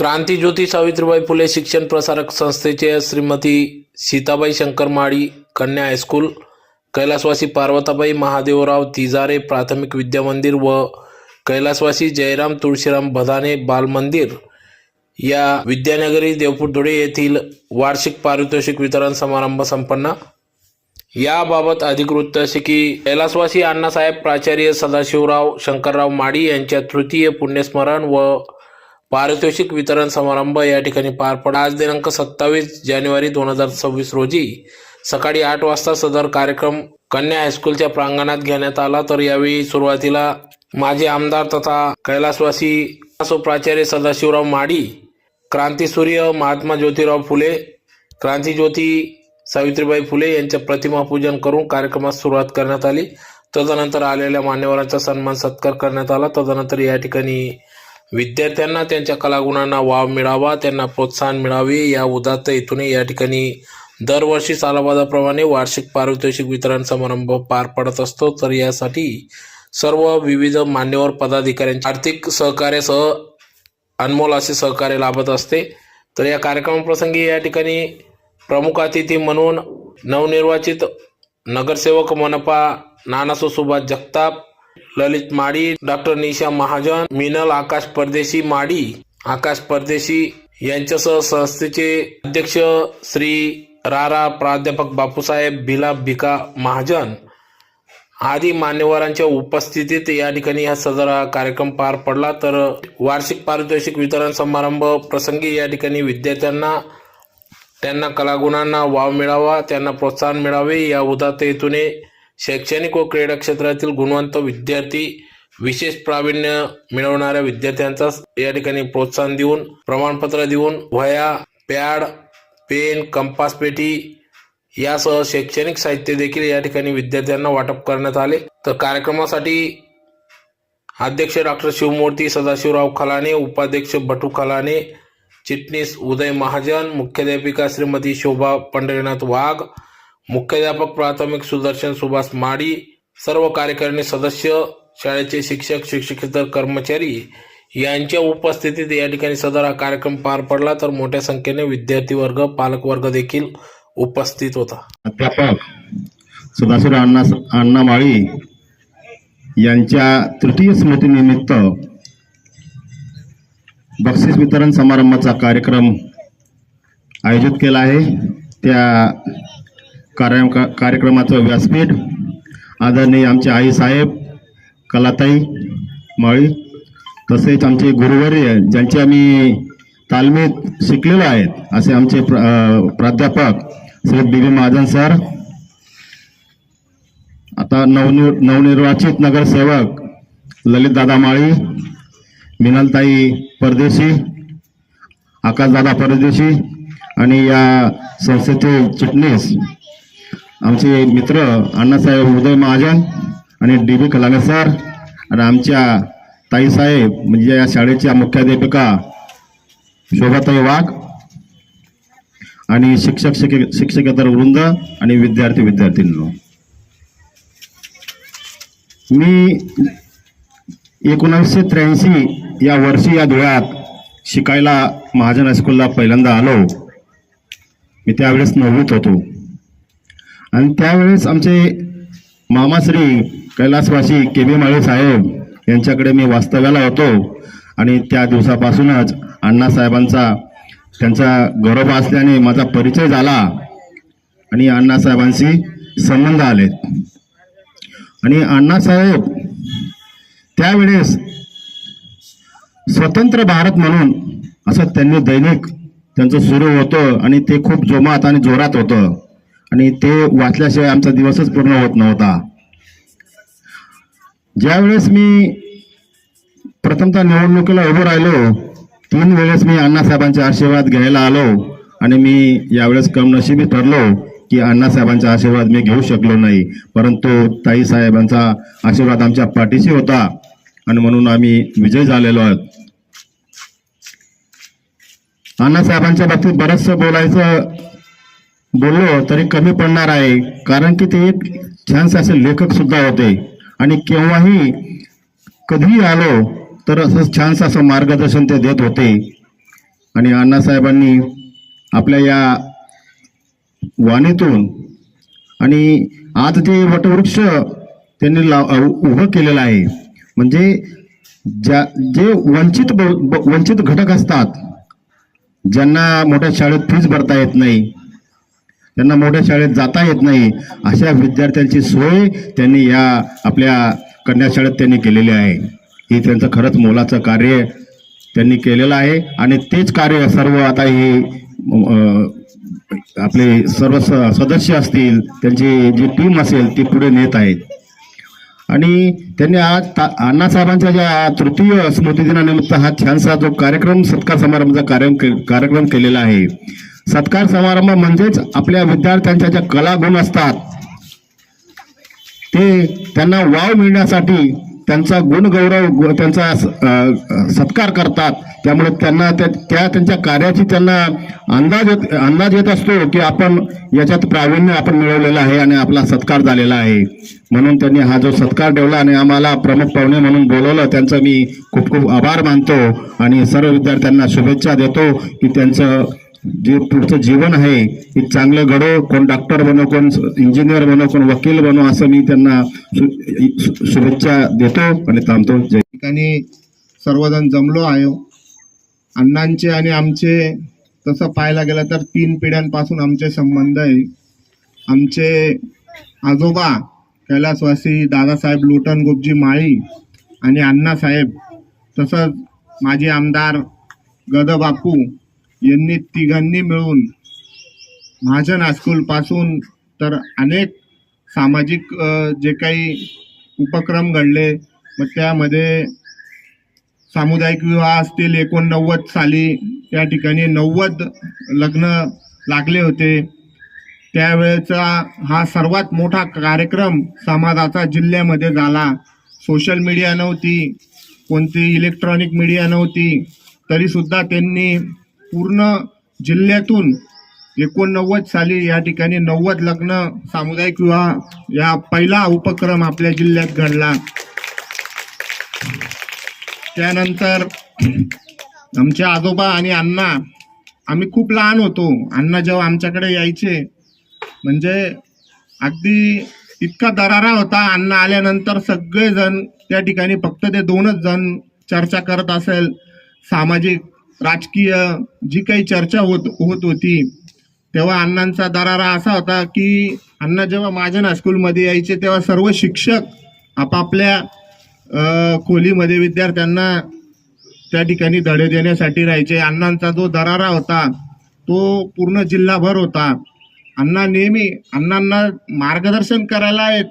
क्रांतीज्योती सावित्रीबाई फुले शिक्षण प्रसारक संस्थेचे श्रीमती सीताबाई शंकर माळी कन्या हायस्कूल कैलासवासी पार्वताबाई महादेवराव तिजारे प्राथमिक विद्यामंदिर व कैलासवासी जयराम तुळशीराम भदाने बालमंदिर या विद्यानगरी देवपूर धुळे येथील वार्षिक पारितोषिक वितरण समारंभ संपन्न. याबाबत अधिकृत असे की कैलासवासी अण्णासाहेब प्राचार्य सदाशिवराव शंकरराव माडी यांच्या तृतीय पुण्यस्मरण व पारितोषिक वितरण समारंभ या ठिकाणी पार पडा. आज दिनांक सत्तावीस जानेवारी दोन हजार सव्वीस रोजी सकाळी आठ वाजता सदर कार्यक्रम कन्या हायस्कूलच्या प्रांगणात घेण्यात आला. तर यावेळी सुरुवातीला माजी आमदार तथा कैलासवासी प्राचार्य सदाशिवराव माडी क्रांतीसूर्य महात्मा ज्योतिराव फुले क्रांतीज्योती सावित्रीबाई फुले यांच्या प्रतिमा पूजन करून कार्यक्रमास सुरुवात करण्यात आली. तदनंतर आलेल्या मान्यवरांचा सन्मान सत्कार करण्यात आला. तदनंतर या ठिकाणी विद्यार्थ्यांना त्यांच्या कलागुणांना वाव मिळावा त्यांना प्रोत्साहन मिळावे. या उदात्त हेतूने या ठिकाणी दरवर्षी सालाबादाप्रमाणे वार्षिक पारितोषिक वितरण समारंभ पार पडत असतो. तर यासाठी सर्व विविध मान्यवर पदाधिकाऱ्यांचे आर्थिक सहकार्यासह अनमोल असे सहकार्य लाभत असते. तर या कार्यक्रमाप्रसंगी या ठिकाणी प्रमुख अतिथी म्हणून नवनिर्वाचित नगरसेवक मनपा नानासो सुभाष जगताप ललित माडी डॉक्टर निशा महाजन मिनल आकाश परदेशी माडी आकाश परदेशी यांच्यासह संस्थेचे अध्यक्ष श्री रारा प्राध्यापक बापूसाहेब भिला भिका महाजन आदी मान्यवरांच्या उपस्थितीत या ठिकाणी हा सदरा कार्यक्रम पार पडला. तर वार्षिक पारितोषिक वितरण समारंभ प्रसंगी या ठिकाणी विद्यार्थ्यांना त्यांना कलागुणांना वाव मिळावा त्यांना प्रोत्साहन मिळावे या उदात्त हेतूने शैक्षणिक व क्रीडा क्षेत्रातील गुणवंत विद्यार्थी विशेष प्रावीण्य मिळवणाऱ्या विद्यार्थ्यांचा या ठिकाणी प्रोत्साहन देऊन प्रमाणपत्र देऊन वह्या पॅड पेन कंपास पेटी यासह शैक्षणिक साहित्य देखील या ठिकाणी विद्यार्थ्यांना वाटप करण्यात आले. तर कार्यक्रमासाठी अध्यक्ष डॉक्टर शिवमूर्ती सदाशिवराव खलाने उपाध्यक्ष बटू खलाने चिटणीस उदय महाजन मुख्याध्यापिका श्रीमती शोभा पंढरीनाथ वाघ मुख्याध्यापक प्राथमिक सुदर्शन सुभाष माडी सर्व कार्यकारिणी सदस्य शाळेचे शिक्षक शिक्षकेतर कर्मचारी यांच्या उपस्थितीत या ठिकाणी सदर हा कार्यक्रम पार पडला तर मोठ्या संख्येने विद्यार्थी वर्ग पालक वर्ग देखील उपस्थित होता. अध्यापक सदाशिव अण्णा अण्णा माळी यांच्या तृतीय स्मृतीनिमित्त बक्षीस वितरण समारंभाचा कार्यक्रम आयोजित केला आहे. त्या कार्य कार्यक्रमाचं व्यासपीठ आदरणीय आमचे आई साहेब कलाताई माळी तसेच आमचे गुरुवर्य ज्यांचे आम्ही तालमीत शिकलेलो आहेत असे आमचे प्र प्राध्यापक Shri B B Mahajan sir आता नवनि नवनिर्वाचित नगरसेवक ललितदादा माळी मिनलताई परदेशी आकाशदादा परदेशी आणि या संस्थेचे चिटणीस आमचे मित्र अण्णासाहेब उदय महाजन आणि डी बी कलामे सर आणि आमच्या ताईसाहेब म्हणजे या शाळेच्या मुख्याध्यापिका शोभाताई वाघ आणि शिक्षक शिक्षक शिक्षकेतर वृंद आणि विद्यार्थी विद्यार्थींनो मी एकोणावीसशे त्र्याऐंशी या वर्षी या धुळ्यात शिकायला महाजन हायस्कूलला पहिल्यांदा आलो. मी त्यावेळेस नववीत होतो. आणि त्यावेळेस आमचे मामाश्री कैलासवासी के बी माळे साहेब यांच्याकडे मी वास्तव्याला होतो. आणि त्या दिवसापासूनच अण्णासाहेबांचा त्यांचा गौरव असल्याने माझा परिचय झाला आणि अण्णासाहेबांशी संबंध आले. आणि अण्णासाहेब त्यावेळेस स्वतंत्र भारत म्हणून असं त्यांनी दैनिक त्यांचं सुरू होतं आणि ते खूप जोमात आणि जोरात होतं. आणि ते वाचल्याशिवाय आमचा दिवसच पूर्ण होत नव्हता. ज्यावेळेस मी प्रथमतः निवडणुकीला उभं राहिलो तीन वेळेस मी अण्णासाहेबांचे आशीर्वाद घ्यायला आलो आणि मी यावेळेस कमनशिबी ठरलो की अण्णासाहेबांचा आशीर्वाद मी घेऊ शकलो नाही. परंतु ताई साहेबांचा आशीर्वाद आमच्या पाठीशी होता आणि म्हणून आम्ही विजय झालेलो आहोत. अण्णासाहेबांच्या बाबतीत बरंचसं बोलायचं बोललो तरी कमी पडणार आहे. कारण की ते एक छानसे असे लेखक सुद्धा होते. आणि केव्हाही कधीही आलो तर असं छानसं असं मार्गदर्शन ते देत होते. आणि अण्णासाहेबांनी आपल्या या वाणीतून आणि आज ते वटवृक्ष त्यांनी लाव उभं केलेलं आहे म्हणजे ज्या जे वंचित ब- ब- वंचित घटक असतात ज्यांना मोठ्या शाळेत फीज भरता येत नाही त्यांना मोठ्या शाळेत जाता येत नाही अशा विद्यार्थ्यांची सोय त्यांनी या आपल्या कन्या शाळेत त्यांनी केलेली आहे. हे त्यांचं खरंच मोलाचं कार्य त्यांनी केलेलं आहे आणि तेच कार्य सर्व आता हे आपले सर्व स- सदस्य असतील त्यांची जी टीम असेल ती पुढे नेत आहेत. आणि त्यांनी आज अण्णासाहेबांच्या ज्या तृतीय स्मृतिदिनानिमित्त हा छानसा जो कार्यक्रम सत्कार समारंभाचा कार्य कार्यक्रम केलेला आहे सत्कार समारंभ म्हणजेच आपल्या विद्यार्थ्यांच्या ज्या कलागुण असतात ते त्यांना वाव मिळण्यासाठी त्यांचा गुणगौरव त्यांचा स- सत्कार करतात. त्यामुळे त्यांना त्या त्या त्यांच्या कार्याची त्यांना अंदाज येत अंदाज येत असतो की आपण याच्यात प्रावीण्य आपण मिळवलेलं आहे आणि आपला सत्कार झालेला आहे. म्हणून त्यांनी हा जो सत्कार ठेवला आणि आम्हाला प्रमुख पाहुणे म्हणून बोलवलं त्यांचं मी खूप खूप आभार मानतो आणि सर्व विद्यार्थ्यांना शुभेच्छा देतो की त्यांचं जे तुमचं जीवन आहे हे चांगलं घडो कोण डॉक्टर बनो कोण इंजिनियर बनो कोण वकील बनो असं मी त्यांना शु- शुभेच्छा देतो आणि थांबतो. जय. ठिकाणी सर्वजण जमलो आहे. अण्णांचे आणि आमचे तसं पाहायला गेलं तर तीन पिढ्यांपासून आमचे संबंध आहे. आमचे आजोबा कैलासवासी दादासाहेब लोटन गोपजी माळी आणि अण्णासाहेब तसंच माजी आमदार गदबापू यांनी तिघांनी मिळून महाजन हायस्कूलपासून तर अनेक सामाजिक जे काही उपक्रम घडले मग त्यामध्ये सामुदायिक विवाह असतील एकोणनव्वद साली त्या ठिकाणी नव्वद लग्न लागले होते. त्यावेळेचा हा सर्वात मोठा कार्यक्रम समाजाचा जिल्ह्यामध्ये झाला. सोशल मीडिया नव्हती कोणती इलेक्ट्रॉनिक मीडिया नव्हती तरीसुद्धा त्यांनी पूर्ण जिल्ह्यातून एकोणनव्वद साली या ठिकाणी नव्वद लग्न सामुदायिक विवाह या पहिला उपक्रम आपल्या जिल्ह्यात घडला. त्यानंतर आमचे आजोबा आणि अण्णा आम्ही खूप लहान होतो. अण्णा जेव्हा आमच्याकडे यायचे म्हणजे अगदी इतका दरारा होता. अण्णा आल्यानंतर सगळेजण त्या ठिकाणी फक्त ते दोनच जण चर्चा करत असेल सामाजिक राजकीय जी काही चर्चा होत होत होती तेव्हा अण्णांचा दरारा असा होता की अण्णा जेव्हा महाजन हायस्कूलमध्ये यायचे तेव्हा सर्व शिक्षक आपापल्या खोलीमध्ये विद्यार्थ्यांना त्या ठिकाणी धडे देण्यासाठी राहायचे. अण्णांचा जो दरारा होता तो पूर्ण जिल्हाभर होता. अण्णा नेहमी अण्णांना मार्गदर्शन करायला आहेत.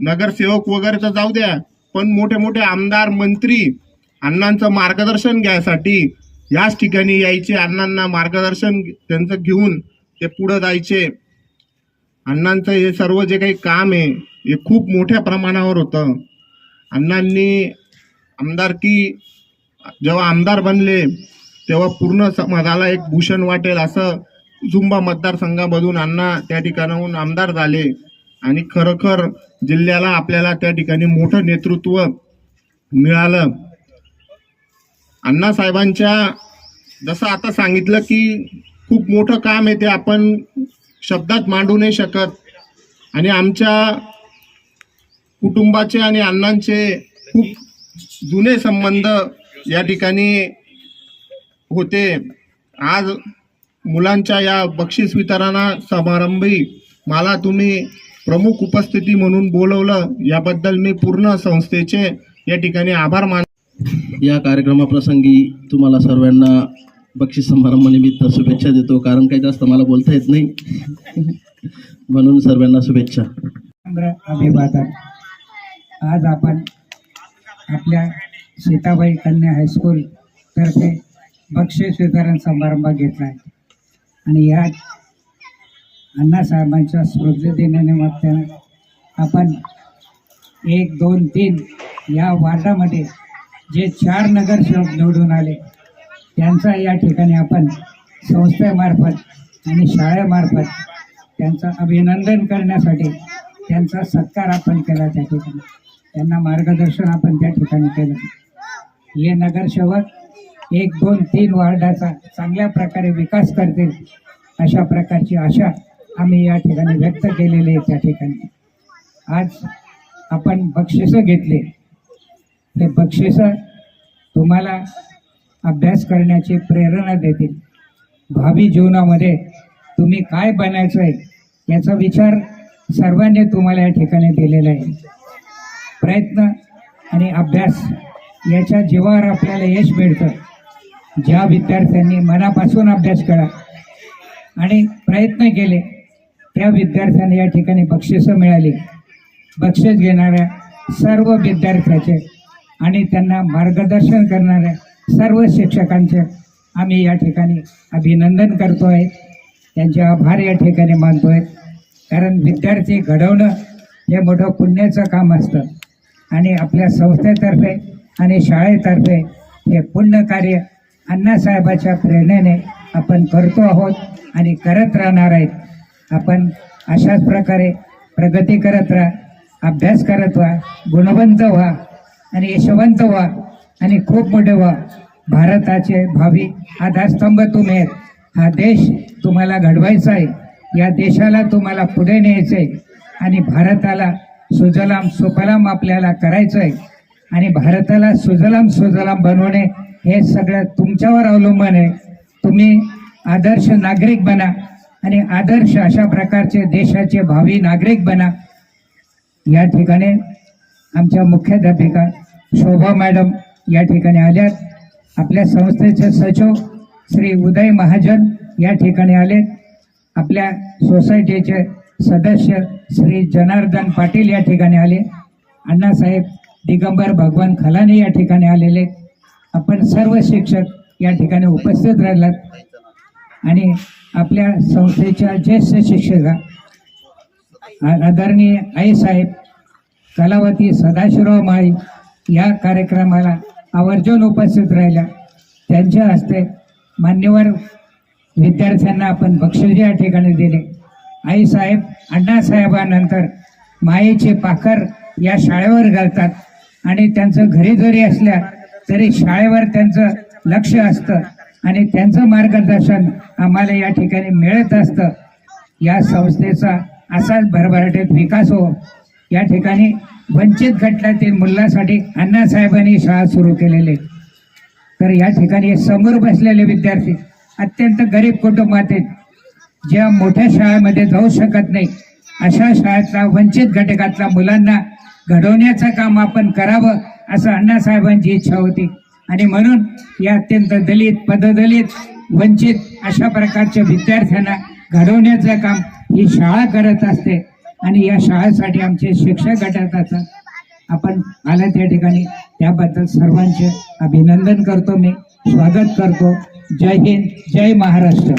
नगरसेवक वगैरे तर जाऊ द्या पण मोठे मोठे आमदार मंत्री अण्णांचं मार्गदर्शन घ्यायसाठी याच ठिकाणी यायचे अण्णांना मार्गदर्शन त्यांचं घेऊन ते पुढं जायचे. अण्णांचं हे सर्व जे काही काम आहे हे खूप मोठ्या प्रमाणावर होतं. अण्णांनी आमदारकी जेव्हा आमदार बनले तेव्हा पूर्ण समाजाला एक भूषण वाटेल असं झुंबा मतदारसंघामधून अण्णा त्या ठिकाणाहून आमदार झाले. आणि खरोखर जिल्ह्याला आपल्याला त्या ठिकाणी मोठं नेतृत्व मिळालं. अण्णासाहेबांच्या जसं आता सांगितलं की खूप मोठं काम आहे ते आपण शब्दात मांडू नाही शकत. आणि आमच्या कुटुंबाचे आणि अण्णांचे खूप जुने संबंध या ठिकाणी होते. आज मुलांच्या या बक्षीस वितरणा समारंभी मला तुम्ही प्रमुख उपस्थिती म्हणून बोलवलं. याबद्दल मी पूर्ण संस्थेचे या ठिकाणी आभार मान या कार्यक्रमाप्रसंगी तुम्हाला सर्वांना बक्षीस समारंभानिमित्त शुभेच्छा देतो. कारण काही जास्त मला बोलता येत नाही. म्हणून सर्वांना शुभेच्छा. अभिवादन. आज आपण आपल्या सीताबाई कन्या हायस्कूल तर्फे बक्षीस वितरण समारंभ घेतला आहे. आणि या अण्णासाहेबांच्या स्मृतिदिनानिमित्तानं आपण एक दोन तीन या वार्डामध्ये जे चार नगरसेवक निवडून आले त्यांचा या ठिकाणी आपण संस्थेमार्फत आणि शाळेमार्फत त्यांचं अभिनंदन करण्यासाठी त्यांचा सत्कार आपण केला त्या ठिकाणी. त्यांना मार्गदर्शन आपण त्या ठिकाणी केलं. हे नगरसेवक एक दोन तीन वार्डाचा चांगल्या प्रकारे विकास करतील अशा प्रकारची आशा आम्ही या ठिकाणी व्यक्त केलेली आहे त्या ठिकाणी. आज आपण बक्षिसं घेतले. ते बक्षिसं तुम्हाला अभ्यास करण्याची प्रेरणा देतील. भावी जीवनामध्ये तुम्ही काय बनायचं आहे याचा विचार सर्वांनी तुम्हाला या ठिकाणी दिलेला आहे. प्रयत्न आणि अभ्यास याच्या जीवावर आपल्याला यश मिळतं. ज्या विद्यार्थ्यांनी मनापासून अभ्यास केला आणि प्रयत्न केले त्या विद्यार्थ्यांना या ठिकाणी बक्षिसं मिळाली. बक्षीस घेणाऱ्या सर्व विद्यार्थ्याचे आणि त्यांना मार्गदर्शन करणाऱ्या सर्व शिक्षकांचे आम्ही या ठिकाणी अभिनंदन करतो आहे त्यांचे आभार या ठिकाणी मानतो आहे कारण विद्यार्थी घडवणं हे मोठं पुण्याचं काम असतं. आणि आपल्या संस्थेतर्फे आणि शाळेतर्फे हे पुण्य कार्य अण्णासाहेबाच्या प्रेरणेने आपण करतो आहोत आणि करत राहणार आहेत. आपण अशाच प्रकारे प्रगती करत राहा अभ्यास करत व्हा गुणवंत व्हा. आणि यशवंत व्हा आणि खूप मोठे व्हा भारताचे भावी आधारस्तंभ तुम्ही आहेत. हा देश तुम्हाला घडवायचा आहे. या देशाला तुम्हाला पुढे न्यायचं आहे. आणि भारताला सुजलाम सुफलाम आपल्याला करायचं आहे. आणि भारताला सुजलाम सुजलाम बनवणे हे सगळं तुमच्यावर अवलंबून आहे. तुम्ही आदर्श नागरिक बना आणि आदर्श अशा प्रकारचे देशाचे भावी नागरिक बना. या ठिकाणी आमच्या मुख्याध्यापिका शोभा मॅडम या ठिकाणी आल्यात. आपल्या संस्थेचे सचिव श्री उदय महाजन या ठिकाणी आलेत. आपल्या सोसायटीचे सदस्य श्री जनार्दन पाटील या ठिकाणी आले. अण्णासाहेब दिगंबर भगवान खलाने या ठिकाणी आलेले. आपण सर्व शिक्षक या ठिकाणी उपस्थित राहिलात. आणि आपल्या संस्थेच्या ज्येष्ठ शिक्षका आदरणीय आईसाहेब कलावती सदाशिवराव माळी या कार्यक्रमाला आवर्जून उपस्थित राहिल्या. त्यांच्या हस्ते मान्यवर विद्यार्थ्यांना आपण बक्षीस या ठिकाणी दिले. आईसाहेब अण्णासाहेबानंतर मायेचे पाखर या शाळेवर घालतात आणि त्यांचं घरी जरी असल्या तरी शाळेवर त्यांचं लक्ष असतं आणि त्यांचं मार्गदर्शन आम्हाला या ठिकाणी मिळत असतं. या संस्थेचा असाच भरभराटीत विकास हो या ठिकाणी वंचित गटातील मुलांसाठी अण्णासाहेबांनी शाळा सुरू केलेली तर या ठिकाणी समोर बसलेले विद्यार्थी अत्यंत गरीब कुटुंबात आहेत ज्या मोठ्या शाळेमध्ये जाऊ शकत नाही अशा शाळेतला वंचित घटकातल्या मुलांना घडवण्याचं काम आपण करावं असं अण्णासाहेबांची इच्छा होती. आणि म्हणून या अत्यंत दलित पददलित वंचित अशा प्रकारच्या विद्यार्थ्यांना घडवण्याचं काम ही शाळा करत असते. आणि या शाळेसाठी आमचे शिक्षक गटाचा आपण आला त्या ठिकाणी. त्याबद्दल सर्वांचे अभिनंदन करतो मी. स्वागत करतो. जय हिंद जय महाराष्ट्र.